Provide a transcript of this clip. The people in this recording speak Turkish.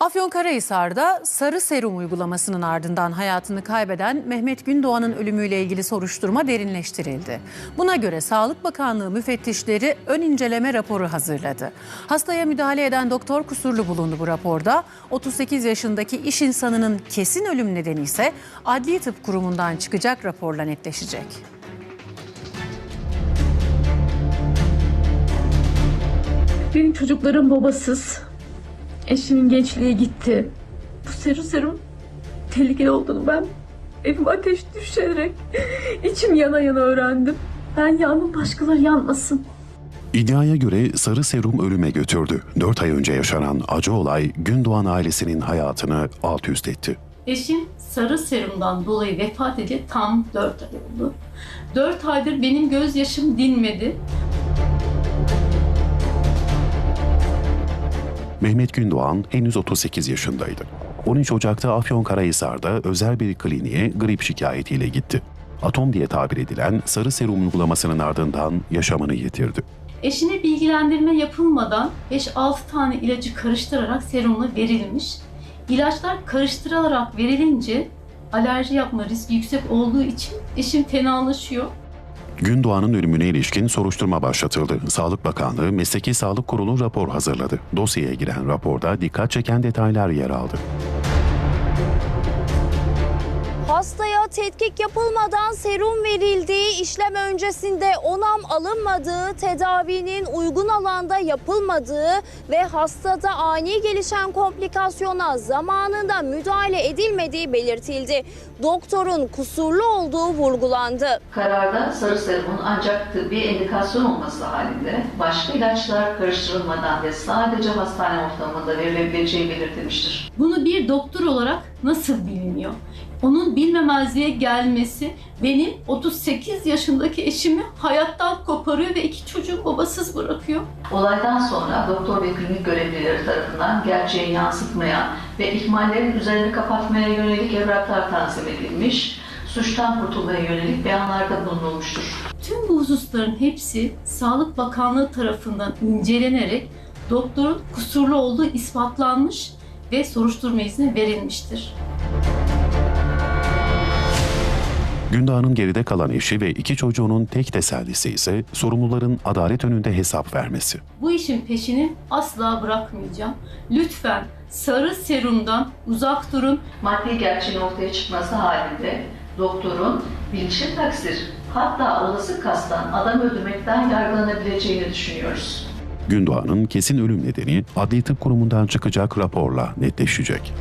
Afyonkarahisar'da sarı serum uygulamasının ardından hayatını kaybeden Mehmet Gündoğan'ın ölümüyle ilgili soruşturma derinleştirildi. Buna göre Sağlık Bakanlığı müfettişleri ön inceleme raporu hazırladı. Hastaya müdahale eden doktor kusurlu bulundu bu raporda. 38 yaşındaki iş insanının kesin ölüm nedeni ise Adli Tıp Kurumu'ndan çıkacak raporla netleşecek. Benim çocuklarım babasız. Eşimin gençliği gitti. Bu serum serum tehlikeli olduğunu ben evime ateş düşerek içim yana yana öğrendim. Ben yandım başkaları yanmasın. İddiaya göre sarı serum ölüme götürdü. 4 ay önce yaşanan acı olay Gündoğan ailesinin hayatını alt üst etti. Eşim sarı serumdan dolayı vefat edeli tam 4 ay oldu. 4 aydır benim gözyaşım dinmedi. Mehmet Gündoğan henüz 38 yaşındaydı. 13 Ocak'ta Afyonkarahisar'da özel bir kliniğe grip şikayetiyle gitti. Atom diye tabir edilen sarı serum uygulamasının ardından yaşamını yitirdi. Eşine bilgilendirme yapılmadan 5-6 tane ilacı karıştırarak serumla verilmiş. İlaçlar karıştırılarak verilince alerji yapma riski yüksek olduğu için eşim fenalaşıyor. Gündoğan'ın ölümüne ilişkin soruşturma başlatıldı. Sağlık Bakanlığı Mesleki Sağlık Kurulu rapor hazırladı. Dosyaya giren raporda dikkat çeken detaylar yer aldı. Hastaya tetkik yapılmadan serum verildiği, işlem öncesinde onam alınmadığı, tedavinin uygun alanda yapılmadığı ve hastada ani gelişen komplikasyona zamanında müdahale edilmediği belirtildi. Doktorun kusurlu olduğu vurgulandı. Kararda sarı serumun ancak tıbbi indikasyon olması halinde başka ilaçlar karıştırılmadan ve sadece hastane ortamında verilebileceği belirtilmiştir. Bunu bir doktor olarak nasıl biliniyor? Onun bilmemezliğe gelmesi benim 38 yaşındaki eşimi hayattan koparıyor ve iki çocuğu babasız bırakıyor. Olaydan sonra doktor ve klinik görevlileri tarafından gerçeği yansıtmaya ve ihmallerin üzerini kapatmaya yönelik evraklar tanzim edilmiş, suçtan kurtulmaya yönelik beyanlarda bulunulmuştur. Tüm bu hususların hepsi Sağlık Bakanlığı tarafından incelenerek doktorun kusurlu olduğu ispatlanmış ve soruşturma izni verilmiştir. Gündoğan'ın geride kalan eşi ve iki çocuğunun tek tesellisi ise sorumluların adalet önünde hesap vermesi. Bu işin peşini asla bırakmayacağım. Lütfen sarı serumdan uzak durun. Maddi gerçeğin ortaya çıkması halinde doktorun bilinçli taksir hatta olası kastan adam öldürmekten yargılanabileceğini düşünüyoruz. Gündoğan'ın kesin ölüm nedeni Adli Tıp Kurumu'ndan çıkacak raporla netleşecek.